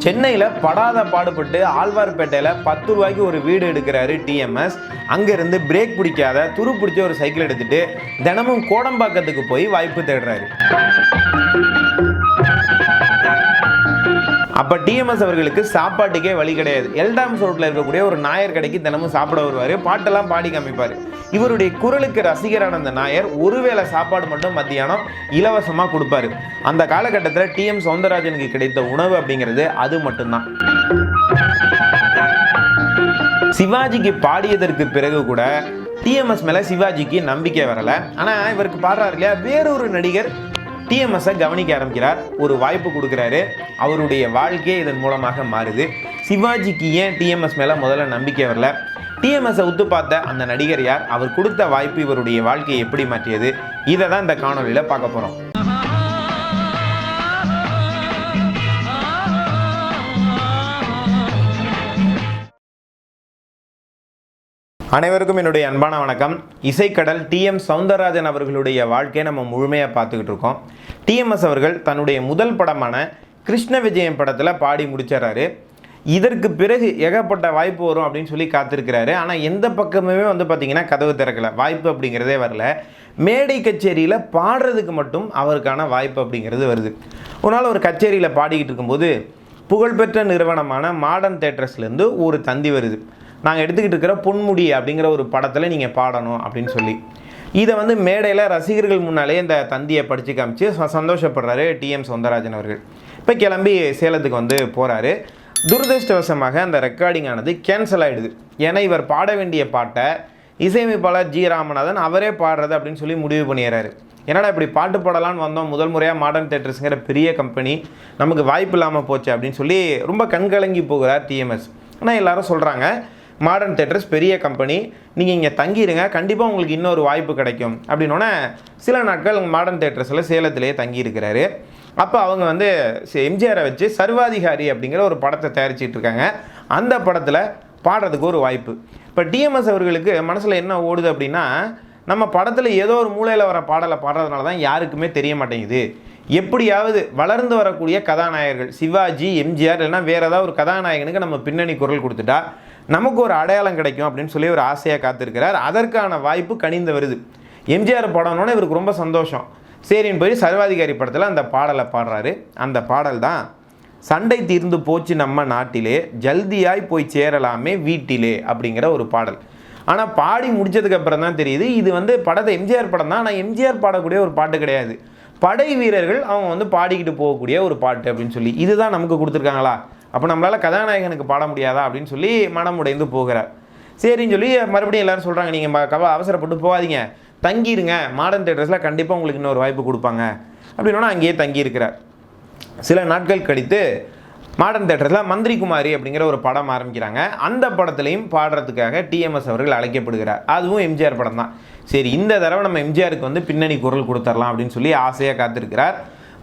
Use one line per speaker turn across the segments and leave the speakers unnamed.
சென்னையில் படாத பாடுபட்டு ஆழ்வார்பேட்டையில் பத்து ரூபாய்க்கு ஒரு வீடு எடுக்கிறாரு டிஎம்எஸ் அங்கேருந்து பிரேக் பிடிக்காத துரு பிடிச்ச ஒரு சைக்கிள் எடுத்துட்டு தினமும் கோடம்பாக்கத்துக்கு போய் வாய்ப்பு தேடுறாரு. அப்போ டிஎம்எஸ் அவர்களுக்கு சாப்பாட்டுக்கே வழி கிடையாது. எல்டாம்ஸ் ரோட்டில் இருக்கக்கூடிய ஒரு நாயர் கடைக்கு தினமும் சாப்பிட வருவார். பாட்டெல்லாம் பாடி காமிப்பார். இவருடைய குரலுக்கு ரசிகரான அந்த நாயர் ஒருவேளை சாப்பாடு மட்டும் மத்தியானம் இலவசமாக கொடுப்பாரு. அந்த காலகட்டத்தில் டிஎம் சவுந்தரராஜனுக்கு கிடைத்த உணவு அப்படிங்கிறது அது மட்டும்தான். சிவாஜிக்கு பாடியதற்கு பிறகு கூட டிஎம்எஸ் மேலே சிவாஜிக்கு நம்பிக்கை வரலை. ஆனால் இவருக்கு பாடுறாரு இல்லையா? வேறொரு நடிகர் டிஎம்எஸ்ஸை கவனிக்க ஆரம்பிக்கிறார். ஒரு வாய்ப்பு கொடுக்குறாரு. அவருடைய வாழ்க்கையே இதன் மூலமாக மாறுது. சிவாஜிக்கு ஏன் டிஎம்எஸ் மேலே முதல்ல நம்பிக்கை வரல? டிஎம்எஸ்ஸை உத்து பார்த்த அந்த நடிகர் யார்? அவர் கொடுத்த வாய்ப்பு இவருடைய வாழ்க்கையை எப்படி மாற்றியது? இதை தான் இந்த காணொலியில் பார்க்க போகிறோம் அனைவருக்கும் என்னுடைய அன்பான வணக்கம். இசைக்கடல் டிஎம் சவுந்தரராஜன் அவர்களுடைய வாழ்க்கையை நம்ம முழுமையாக பார்த்துக்கிட்டு இருக்கோம். டிஎம்எஸ் அவர்கள் தன்னுடைய முதல் படமான கிருஷ்ண விஜயம் படத்தில் பாடி முடிச்சிடறாரு. இதற்கு பிறகு ஏகப்பட்ட வாய்ப்பு வரும் அப்படின்னு சொல்லி காத்திருக்கிறாரு. ஆனால் எந்த பக்கமுமே வந்து பார்த்திங்கன்னா கதவு திறக்கல. வாய்ப்பு அப்படிங்கிறதே வரல. மேடை கச்சேரியில் பாடுறதுக்கு மட்டும் அவருக்கான வாய்ப்பு அப்படிங்கிறது வருது. ஒரு நாள் ஒரு கச்சேரியில் பாடிக்கிட்டு இருக்கும்போது புகழ்பெற்ற நிறுவனமான மாடர்ன் தேட்டர்ஸ்லேருந்து ஒரு தந்தி வருது. நாங்கள் எடுத்துக்கிட்டு இருக்கிற பொன்முடி அப்படிங்கிற ஒரு படத்தில் நீங்கள் பாடணும் அப்படின்னு சொல்லி. இதை வந்து மேடையில் ரசிகர்கள் முன்னாலே இந்த தந்தியை படித்து காமிச்சு ச- சந்தோஷப்படுறாரு டிஎம் சௌந்தரராஜன் அவர்கள். இப்போ கிளம்பி சேலத்துக்கு வந்து போகிறாரு துரதிருஷ்டவசமாக அந்த ரெக்கார்டிங் ஆனது கேன்சல் ஆகிடுது ஏன்னா இவர் பாட வேண்டிய பாட்டை இசையமைப்பாளர் ஜி ராமநாதன் அவரே பாடுறது அப்படின்னு சொல்லி முடிவு பண்ணிடுறாரு. என்னடா இப்படி பாட்டு பாடலான்னு வந்தோம் முதல் முறையாக மாடர்ன் தேட்டர்ஸுங்கிற பெரிய கம்பெனி நமக்கு வாய்ப்பு இல்லாமல் போச்சு அப்படின்னு சொல்லி ரொம்ப கண்கலங்கி போகிறார் டிஎம்எஸ் ஆனால் எல்லாரும் சொல்கிறாங்க மாடர்ன் தேட்டர்ஸ் பெரிய கம்பெனி நீங்கள் இங்கே தங்கிடுங்க கண்டிப்பாக உங்களுக்கு இன்னொரு வாய்ப்பு கிடைக்கும். அப்படின்னோடனே சில நாட்கள் மாடர்ன் தேட்டர்ஸில் சேலத்திலேயே தங்கியிருக்கிறாரு. அப்போ அவங்க வந்து எம்ஜிஆரை வச்சு சர்வாதிகாரி அப்படிங்கிற ஒரு படத்தை தயாரிச்சிட்டு இருக்காங்க. அந்த படத்தில் பாடுறதுக்கு ஒரு வாய்ப்பு. இப்போ டிஎம்எஸ் அவர்களுக்கு மனசில் என்ன ஓடுது அப்படின்னா நம்ம படத்தில் ஏதோ ஒரு மூலையில் வர பாடலை பாடுறதுனால தான் யாருக்குமே தெரிய மாட்டேங்குது. எப்படியாவது வளர்ந்து வரக்கூடிய கதாநாயகர்கள் சிவாஜி எம்ஜிஆர் இல்லைன்னா வேறு ஏதாவது ஒரு கதாநாயகனுக்கு நம்ம பின்னணி குரல் கொடுத்துட்டா நமக்கு ஒரு அடையாளம் கிடைக்கும் அப்படின்னு சொல்லி ஒரு ஆசையாக காத்திருக்கிறார். அதற்கான வாய்ப்பு கனிந்து வருது. எம்ஜிஆர் பாடணுன்னு இவருக்கு ரொம்ப சந்தோஷம். சரின்னு போய் சர்வாதிகாரி படத்தில் அந்த பாடலை பாடுறாரு. அந்த பாடல் தான் சண்டை தீர்ந்து போச்சு நம்ம நாட்டிலே ஜல்தியாய் போய் சேரலாமே வீட்டிலே அப்படிங்கிற ஒரு பாடல். ஆனால் பாடி முடிச்சதுக்கப்புறம் தான் தெரியுது இது வந்து படத்தை எம்ஜிஆர் படம் தான். ஆனால் எம்ஜிஆர் பாடக்கூடிய ஒரு பாட்டு கிடையாது. படை வீரர்கள் அவங்க வந்து பாடிக்கிட்டு போகக்கூடிய ஒரு பாட்டு அப்படின்னு சொல்லி இதுதான் நமக்கு கொடுத்துருக்காங்களா? அப்போ நம்மளால் கதாநாயகனுக்கு பாட முடியாதா? அப்படின்னு சொல்லி மனம் உடைந்து போகிறார். சரின்னு சொல்லி மறுபடியும் எல்லோரும் சொல்கிறாங்க நீங்கள் கவ அவசரப்பட்டு போகாதீங்க. தங்கிடுங்க மாடர்ன் தேட்டர்ஸில் கண்டிப்பாக உங்களுக்கு இன்னொரு வாய்ப்பு கொடுப்பாங்க. அப்படின்னா அங்கேயே தங்கியிருக்கிறார். சில நாட்கள் கழித்து மாடர்ன் தேட்டரில் மந்திரி குமாரி அப்படிங்கிற ஒரு படம் ஆரம்பிக்கிறாங்க. அந்த படத்துலையும் பாடுறதுக்காக டிஎம்எஸ் அவர்கள் அழைக்கப்படுகிறார். அதுவும் எம்ஜிஆர் படம் தான் சரி இந்த தடவை நம்ம எம்ஜிஆருக்கு வந்து பின்னணி குரல் கொடுத்துடலாம் அப்படின்னு சொல்லி ஆசையாக காத்திருக்கிறார்.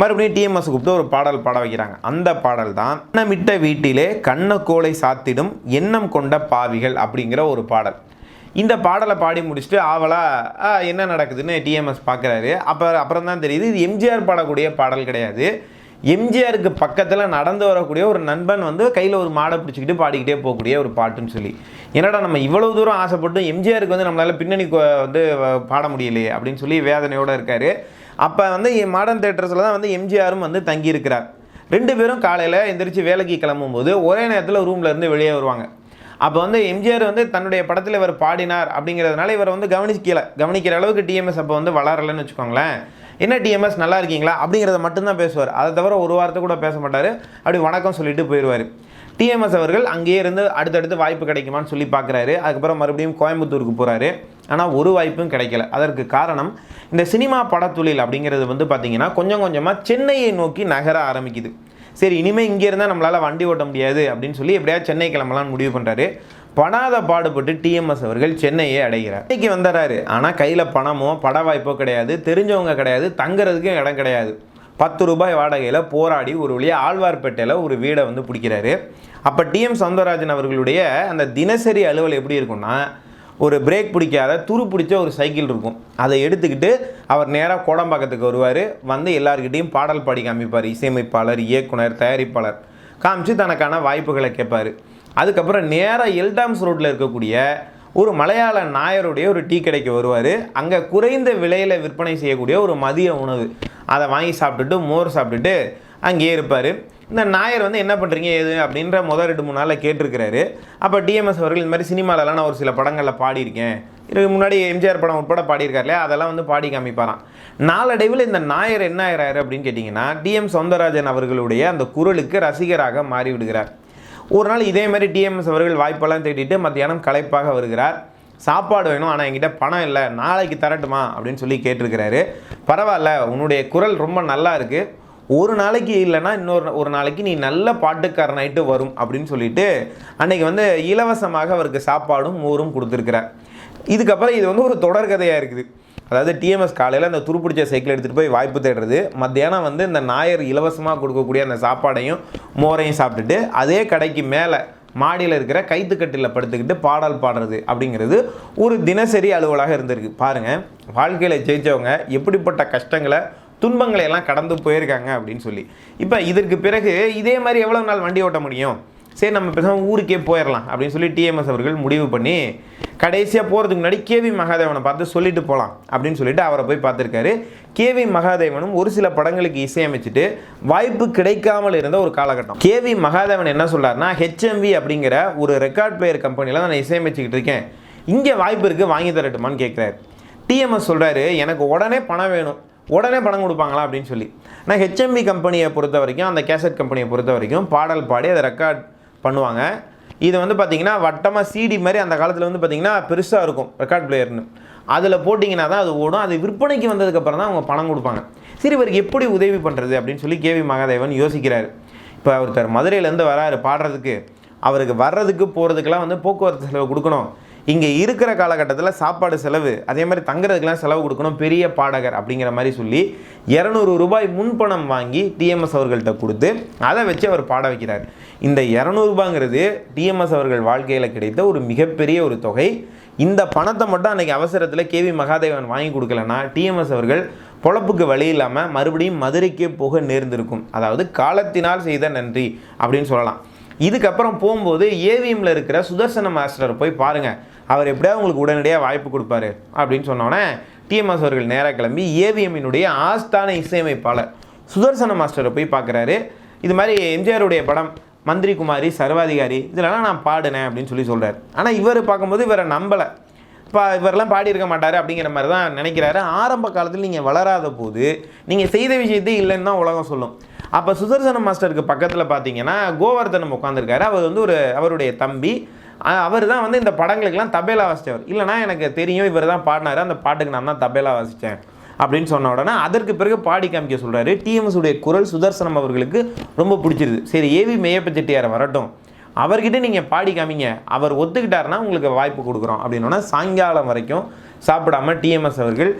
மறுபடியும் டிஎம்எஸ் கூப்பிட்டு ஒரு பாடல் பாட வைக்கிறாங்க. அந்த பாடல் தான் கண்ணமிட்ட வீட்டிலே கண்ணக்கோலை சாத்திடும் எண்ணம் கொண்ட பாவிகள் அப்படிங்கிற ஒரு பாடல். இந்த பாடலை பாடி முடிச்சுட்டு ஆவலா ஆ, என்ன நடக்குதுன்னு டிஎம்எஸ் பார்க்குறாரு அப்போ அப்புறம் தான் தெரியுது இது எம்ஜிஆர் பாடக்கூடிய பாடல் கிடையாது. எம்ஜிஆருக்கு பக்கத்தில் நடந்து வரக்கூடிய ஒரு நண்பன் வந்து கையில் ஒரு மாடை பிடிச்சிக்கிட்டு பாடிக்கிட்டே போகக்கூடிய ஒரு பாட்டுன்னு சொல்லி. என்னடா நம்ம இவ்வளோ தூரம் ஆசைப்பட்டு எம்ஜிஆருக்கு வந்து நம்மளால் பின்னணி வந்து பாட முடியலையே அப்படின்னு சொல்லி வேதனையோடு இருக்கார். அப்போ வந்து மாடர்ன் தேட்டர்ஸில் தான் வந்து எம்ஜிஆரும் வந்து தங்கியிருக்கிறார். ரெண்டு பேரும் காலையில் எந்திரிச்சு வேலைக்கு கிளம்பும்போது ஒரே நேரத்தில் ரூம்லேருந்து வெளியே வருவாங்க. அப்போ வந்து எம்ஜிஆர் வந்து தன்னுடைய படத்தில் இவர் பாடினார் அப்படிங்கிறதுனால இவர் வந்து கவனிக்கல. கவனிக்கிற அளவுக்கு டிஎம்எஸ் அப்போ வந்து வளரலைன்னு வச்சுக்கோங்களேன். என்ன டிஎம்எஸ் நல்லா இருக்கீங்களா? அப்படிங்கிறத மட்டும்தான் பேசுவார். அதை தவிர ஒரு வார்த்தை கூட பேச மாட்டார். அப்படி வணக்கம் சொல்லிட்டு போயிடுவார் டிஎம்எஸ் அவர்கள் அங்கேயே இருந்து அடுத்தடுத்து வாய்ப்பு கிடைக்குமான்னு சொல்லி பார்க்குறாரு அதுக்கப்புறம் மறுபடியும் கோயம்புத்தூருக்கு போகிறாரு ஆனால் ஒரு வாய்ப்பும் கிடைக்கல. அதற்கு காரணம் இந்த சினிமா படத்தொழில் அப்படிங்கிறது வந்து பார்த்திங்கன்னா கொஞ்சம் கொஞ்சமாக சென்னையை நோக்கி நகர ஆரம்பிக்குது. சரி இனிமேல் இங்கே இருந்தால் நம்மளால் வண்டி ஓட்ட முடியாது அப்படின்னு சொல்லி எப்படியாவது சென்னை கிளம்பலான்னு முடிவு பண்ணுறாரு படாத பாடுபட்டு டிஎம்எஸ் அவர்கள் சென்னையை அடைகிறார். சென்னைக்கு வந்துடுறாரு ஆனால் கையில் பணமோ பட வாய்ப்போ கிடையாது. தெரிஞ்சவங்க கிடையாது. தங்குறதுக்கும் இடம் கிடையாது. பத்து ரூபாய் வாடகையில் போராடி ஒரு வழியாக ஆழ்வார்பேட்டையில் ஒரு வீடை வந்து பிடிக்கிறாரு. அப்போ டிஎம் சௌந்தரராஜன் அவர்களுடைய அந்த தினசரி அலுவல் எப்படி இருக்கும்னா ஒரு பிரேக் பிடிக்காத துரு பிடிச்ச ஒரு சைக்கிள் இருக்கும். அதை எடுத்துக்கிட்டு அவர் நேராக கோடம்பாக்கத்துக்கு வருவார். வந்து எல்லார்கிட்டேயும் பாடல் பாடி காமிப்பார். இசையமைப்பாளர் இயக்குனர் தயாரிப்பாளர். காமிச்சு தனக்கான வாய்ப்புகளை கேட்பார். அதுக்கப்புறம் நேராக எல்டாம்ஸ் ரோட்டில் இருக்கக்கூடிய ஒரு மலையாள நாயருடைய ஒரு டீ கடைக்கு வருவார். அங்கே குறைந்த விலையில் விற்பனை செய்யக்கூடிய ஒரு மதிய உணவு. அதை வாங்கி சாப்பிட்டுட்டு மோர் சாப்பிட்டுட்டு அங்கேயே இருப்பார். இந்த நாயர் வந்து என்ன பண்ணுறீங்க ஏது அப்படின்ற முதல் ரெண்டு மூணு நாளில் கேட்டிருக்கிறாரு. அப்போ டிஎம்எஸ் அவர்கள் இந்த மாதிரி சினிமாலலாம் நான் ஒரு சில படங்களில் பாடியிருக்கேன். இதுக்கு முன்னாடி எம்ஜிஆர் படம் உட்பட பாடியிருக்காரு இல்லையா அதெல்லாம் வந்து பாடி காமிப்பாராம். நாளடைவில் இந்த நாயர் என்ன ஆகிறாரு அப்படின்னு கேட்டிங்கன்னா டிஎம் சௌந்தரராஜன் அவர்களுடைய அந்த குரலுக்கு ரசிகராக மாறிவிடுகிறார். ஒரு நாள் இதே மாதிரி டிஎம்எஸ் அவர்கள் வாய்ப்பெல்லாம் தேடிட்டு மத்தியானம் களைப்பாக வருகிறார். சாப்பாடு வேணும் ஆனால் என்கிட்ட பணம் இல்லை நாளைக்கு தரட்டுமா அப்படின்னு சொல்லி கேட்டிருக்கிறாரு. பரவாயில்ல உன்னுடைய குரல் ரொம்ப நல்லா இருக்குது ஒரு நாளைக்கு இல்லைன்னா இன்னொரு ஒரு நாளைக்கு நீ நல்ல பாட்டுக்காரனாயிட்டு வரும் அப்படின்னு சொல்லிட்டு அன்னைக்கு வந்து இலவசமாக அவருக்கு சாப்பாடும் மோரும் கொடுத்துருக்கிறார் இதுக்கப்புறம் இது வந்து ஒரு தொடர்கதையாக இருக்குது. அதாவது டிஎம்எஸ் காலையில் அந்த துருப்பிடிச்ச சைக்கிள் எடுத்துகிட்டு போய் வாய்ப்பு தேடுறது மத்தியானம் வந்து இந்த நாயர் இலவசமாக கொடுக்கக்கூடிய அந்த சாப்பாடையும் மோரையும் சாப்பிட்டுட்டு அதே கடைக்கு மேலே மாடியில் இருக்கிற கைத்துக்கட்டில் படுத்துக்கிட்டு பாடல் பாடுறது அப்படிங்கிறது ஒரு தினசரி அலுவலாக இருந்திருக்கு. பாருங்கள் வாழ்க்கையில் ஜெயித்தவங்க எப்படிப்பட்ட கஷ்டங்களை துன்பங்களை எல்லாம் கடந்து போயிருக்காங்க அப்படின்னு சொல்லி. இப்போ இதற்கு பிறகு இதே மாதிரி எவ்வளோ நாள் வண்டி ஓட்ட முடியும்? சரி நம்ம பேசாமல் ஊருக்கே போயிடலாம் அப்படின்னு சொல்லி டிஎம்எஸ் அவர்கள் முடிவு பண்ணி கடைசியாக போகிறதுக்கு முன்னாடி கேவி மகாதேவனை பார்த்து சொல்லிட்டு போகலாம் அப்படின்னு சொல்லிட்டு அவரை போய் பார்த்துருக்காரு. கேவி மகாதேவனும் ஒரு சில படங்களுக்கு இசையமைச்சிட்டு வாய்ப்பு கிடைக்காமல் இருந்த ஒரு காலகட்டம். கேவி மகாதேவன் என்ன சொல்கிறார்னா ஹெச்எம்வி அப்படிங்கிற ஒரு ரெக்கார்ட் பிளேயர் கம்பெனியில் நான் இசையமைச்சிக்கிட்டு இருக்கேன். இங்கே வாய்ப்பு இருக்குது வாங்கி தரட்டுமான்னு கேட்குறாரு டிஎம்எஸ் சொல்கிறாரு எனக்கு உடனே பணம் வேணும். உடனே பணம் கொடுப்பாங்களா அப்படின்னு சொல்லி. நான் ஹெச்எம்பி கம்பெனியை பொறுத்த வரைக்கும் அந்த கேசட் கம்பெனியை பொறுத்த வரைக்கும் பாடல் பாடி அதை ரெக்கார்ட் பண்ணுவாங்க. இது வந்து பார்த்திங்கன்னா வட்டமாக சிடி மாதிரி அந்த காலத்தில் வந்து பார்த்தீங்கன்னா பெருசாக இருக்கும் ரெக்கார்ட் பிளேயர்னு அதில் போட்டிங்கன்னா தான் அது ஓடும். அது விற்பனைக்கு வந்ததுக்கப்புறம் தான் அவங்க பணம் கொடுப்பாங்க. சரி இவருக்கு எப்படி உதவி பண்ணுறது அப்படின்னு சொல்லி கேவி மகாதேவன் யோசிக்கிறார். இப்போ ஒருத்தர் மதுரையிலேருந்து வராரு பாடுறதுக்கு. அவருக்கு வர்றதுக்கு போகிறதுக்கெல்லாம் வந்து போக்குவரத்து செலவு கொடுக்கணும். இங்கே இருக்கிற காலகட்டத்தில் சாப்பாடு செலவு அதே மாதிரி தங்குறதுக்கெலாம் செலவு கொடுக்கணும் பெரிய பாடகர் அப்படிங்கிற மாதிரி சொல்லி இரநூறு ரூபாய் முன்பணம் வாங்கி டிஎம்எஸ் அவர்கள்ட்ட கொடுத்து அதை வச்சு அவர் பாட வைக்கிறார். இந்த இரநூறுபாங்கிறது டிஎம்எஸ் அவர்கள் வாழ்க்கையில் கிடைத்த ஒரு மிகப்பெரிய ஒரு தொகை. இந்த பணத்தை மட்டும் அன்றைக்கி அவசரத்தில் கேவி மகாதேவன் வாங்கி கொடுக்கலன்னா டிஎம்எஸ் அவர்கள் பொழப்புக்கு வழி இல்லாமல் மறுபடியும் மதுரைக்கே போக நேர்ந்திருக்கும். அதாவது காலத்தினால் செய்த நன்றி அப்படின்னு சொல்லலாம். இதுக்கப்புறம் போகும்போது ஏவிஎம்மில் இருக்கிற சுதர்சன மாஸ்டர் போய் பாருங்கள் அவர் எப்படியாவது உங்களுக்கு உடனடியாக வாய்ப்பு கொடுப்பாரு அப்படின்னு சொன்னோன்னே டிஎம்எஸ் அவர்கள் நேராக கிளம்பி ஏவிஎம்மினுடைய ஆஸ்தான இசையமைப்பாளர் சுதர்சன மாஸ்டரை போய் பார்க்குறாரு. இது மாதிரி எம்ஜிஆருடைய படம் மந்திரி குமாரி சர்வாதிகாரி இதெல்லாம் நான் பாடினேன் அப்படின்னு சொல்லி சொல்கிறார் ஆனால் இவர் பார்க்கும்போது இவரை நம்பலை. இப்போ இவரெல்லாம் பாடியிருக்க மாட்டார் அப்படிங்கிற மாதிரி தான் நினைக்கிறாரு. ஆரம்ப காலத்தில் நீங்கள் வளராத போது நீங்கள் செய்த விஷயத்தை இல்லைன்னு தான் உலகம் சொல்லும். அப்போ சுதர்சன மாஸ்டருக்கு பக்கத்தில் பார்த்தீங்கன்னா கோவர்தனம் உட்காந்துருக்காரு அவர் வந்து ஒரு அவருடைய தம்பி அவர் தான் வந்து இந்த படங்களுக்கெல்லாம் தபேலா வாசித்தவர் இல்லைனா எனக்கு தெரியும் இவர் தான் பாடினாரு அந்த பாட்டுக்கு நான் தான் தபேலா வாசித்தேன் அப்படின்னு சொன்ன உடனே அதற்கு பிறகு பாடி காமிக்க சொல்கிறாரு டிஎம்எஸ் உடைய குரல் சுதர்சனம் அவர்களுக்கு ரொம்ப பிடிச்சிருது. சரி ஏவி மேயப்ப செட்டியார் வரட்டும். அவர்கிட்ட நீங்கள் பாடி காமிங்க. அவர் ஒத்துக்கிட்டாருன்னா உங்களுக்கு வாய்ப்பு கொடுக்குறோம் அப்படின்னோன்னா சாயங்காலம் வரைக்கும் சாப்பிடாம டிஎம்எஸ் அவர்கள்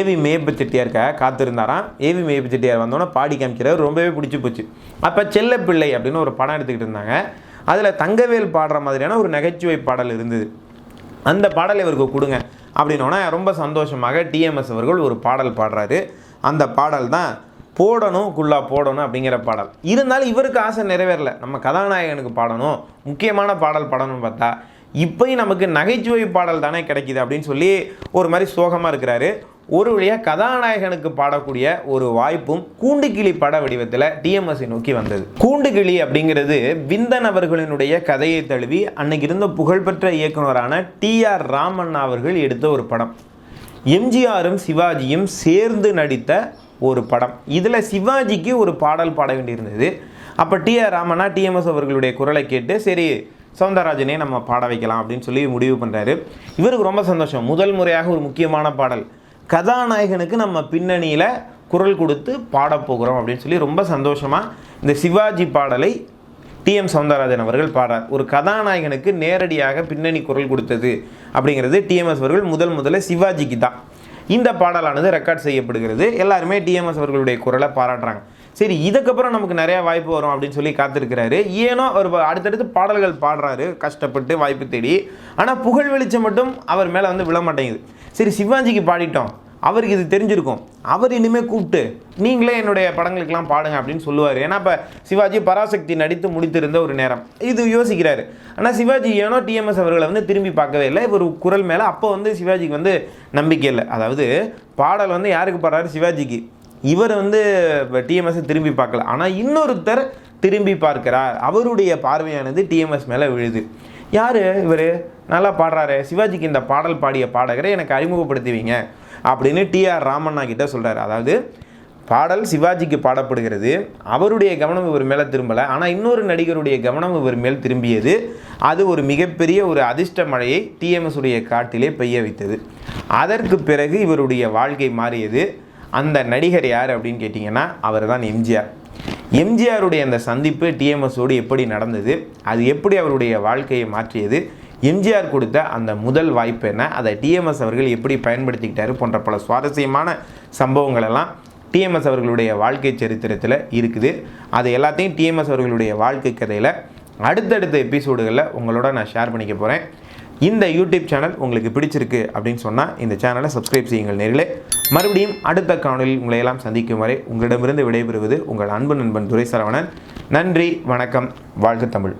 ஏவி மேயப்ப செட்டியாருக்காக காத்திருந்தாராம். ஏவி மேயப்ப செட்டியார் வந்தோன்னே பாடி காமிக்கிறார் ரொம்பவே பிடிச்சி போச்சு. அப்போ செல்லப்பிள்ளை அப்படின்னு ஒரு படம் எடுத்துக்கிட்டு இருந்தாங்க. அதில் தங்கவேல் பாடுற மாதிரியான ஒரு நகைச்சுவை பாடல் இருந்தது. அந்த பாடல் இவருக்கு கொடுங்க. அப்படின்னோடனே ரொம்ப சந்தோஷமாக டிஎம்எஸ் அவர்கள் ஒரு பாடல் பாடுறாரு. அந்த பாடல் தான் போடணும் குள்ளா போடணும் அப்படிங்கிற பாடல். இருந்தாலும் இவருக்கு ஆசை நிறைவேறல. நம்ம கதாநாயகனுக்கு பாடணும் முக்கியமான பாடல் பாடணும்னு பார்த்தா இப்போயும் நமக்கு நகைச்சுவை பாடல் தானே கிடைக்குது அப்படின்னு சொல்லி ஒரு மாதிரி சோகமாக இருக்கிறாரு. ஒரு வழியாக கதாநாயகனுக்கு பாடக்கூடிய ஒரு வாய்ப்பும் கூண்டுக்கிளி பட வடிவத்தில் டிஎம்எஸ்ஐ நோக்கி வந்தது. கூண்டுக்கிளி அப்படிங்கிறது விந்தன் அவர்களினுடைய கதையை தழுவி அன்னைக்கு இருந்த புகழ்பெற்ற இயக்குனரான டி ஆர் ராமன் அவர்கள் எடுத்த ஒரு படம். எம்ஜிஆரும் சிவாஜியும் சேர்ந்து நடித்த ஒரு படம். இதில் சிவாஜிக்கு ஒரு பாடல் பாட வேண்டியிருந்தது. அப்போ டி ஆர் ராமனா டிஎம்எஸ் அவர்களுடைய குரலை கேட்டு சரி சவுந்தரராஜனே நம்ம பாட வைக்கலாம் அப்படின்னு சொல்லி முடிவு பண்ணுறாரு இவருக்கு ரொம்ப சந்தோஷம். முதல் முறையாக ஒரு முக்கியமான பாடல். கதாநாயகனுக்கு நம்ம பின்னணியில் குரல் கொடுத்து பாடப்போகிறோம் அப்படின்னு சொல்லி ரொம்ப சந்தோஷமாக இந்த சிவாஜி பாடலை டிஎம் சவுந்தரராஜன் அவர்கள் பாடுறார். ஒரு கதாநாயகனுக்கு நேரடியாக பின்னணி குரல் கொடுத்தது அப்படிங்கிறது டிஎம்எஸ் அவர்கள் முதல் முதல்ல சிவாஜிக்கு தான். இந்த பாடலானது ரெக்கார்ட் செய்யப்படுகிறது. எல்லாருமே டிஎம்எஸ் அவர்களுடைய குரலை பாராட்டுறாங்க. சரி இதுக்கப்புறம் நமக்கு நிறைய வாய்ப்பு வரும் அப்படின்னு சொல்லி காத்திருக்கிறாரு. ஏனோ அவர் அடுத்தடுத்து பாடல்கள் பாடுறாரு கஷ்டப்பட்டு வாய்ப்பு தேடி. ஆனால் புகழ் வெளிச்சம் மட்டும் அவர் மேலே வந்து விழ மாட்டேங்குது. சரி சிவாஜிக்கு பாடிட்டோம். அவருக்கு இது தெரிஞ்சிருக்கும். அவர் இனிமேல் கூப்பிட்டு நீங்களே என்னுடைய படங்களுக்கெல்லாம் பாடுங்க அப்படின்னு சொல்லுவார். ஏன்னா இப்போ சிவாஜி பராசக்தி நடித்து முடித்திருந்த ஒரு நேரம். இது யோசிக்கிறாரு. ஆனால் சிவாஜி ஏனோ டிஎம்எஸ் அவர்களை வந்து திரும்பி பார்க்கவே இல்லை. இவர் குரல் மேலே அப்போ வந்து சிவாஜிக்கு வந்து நம்பிக்கை இல்லை. அதாவது பாடல் வந்து யாருக்கு பாடுறாரு? சிவாஜிக்கு. இவர் வந்து டிஎம்எஸ் திரும்பி பார்க்கல. ஆனால் இன்னொருத்தர் திரும்பி பார்க்கிறார். அவருடைய பார்வையானது டிஎம்எஸ் மேலே விழுது. யார்? இவர்? நல்லா பாடுறாரு. சிவாஜிக்கு இந்த பாடல் பாடிய பாடகரை எனக்கு அறிமுகப்படுத்துவீங்க அப்படின்னு டிஆர் ராமண்ணா கிட்ட சொல்கிறார் அதாவது பாடல் சிவாஜிக்கு பாடப்படுகிறது. அவருடைய கவனம் இவர் மேலே திரும்பலை. ஆனால் இன்னொரு நடிகருடைய கவனம் இவர் மேல் திரும்பியது. அது ஒரு மிகப்பெரிய ஒரு அதிர்ஷ்ட மழையை டிஎம்எஸ் உடைய காட்டிலே பெய்ய வைத்தது. அதற்கு பிறகு இவருடைய வாழ்க்கை மாறியது. அந்த நடிகர் யார் அப்படின்னு கேட்டிங்கன்னா அவர் தான் எம்ஜிஆர். எம்ஜிஆருடைய அந்த சந்திப்பு டிஎம்எஸோடு எப்படி நடந்தது அது எப்படி அவருடைய வாழ்க்கையை மாற்றியது எம்ஜிஆர் கொடுத்த அந்த முதல் வாய்ப்பு என்ன அதை டிஎம்எஸ் அவர்கள் எப்படி பயன்படுத்திக்கிட்டாரு போன்ற பல சுவாரஸ்யமான சம்பவங்களெல்லாம் டிஎம்எஸ் அவர்களுடைய வாழ்க்கை சரித்திரத்தில் இருக்குது. அது எல்லாத்தையும் டிஎம்எஸ் அவர்களுடைய வாழ்க்கை கதையில் அடுத்தடுத்த எபிசோடுகளில் உங்களோட நான் ஷேர் பண்ணிக்க போகிறேன் இந்த யூடியூப் சேனல் உங்களுக்கு பிடிச்சிருக்கு அப்படின்னு சொன்னால் இந்த சேனலை சப்ஸ்கிரைப் செய்யுங்கள் நேரிலே மறுபடியும் அடுத்த காணொலியில் உங்களை எல்லாம் சந்திக்கும் வரை உங்களிடமிருந்து விடைபெறுவது உங்கள் அன்பு நண்பன் துரை சரவணன் நன்றி வணக்கம் வாழ்க தமிழ்.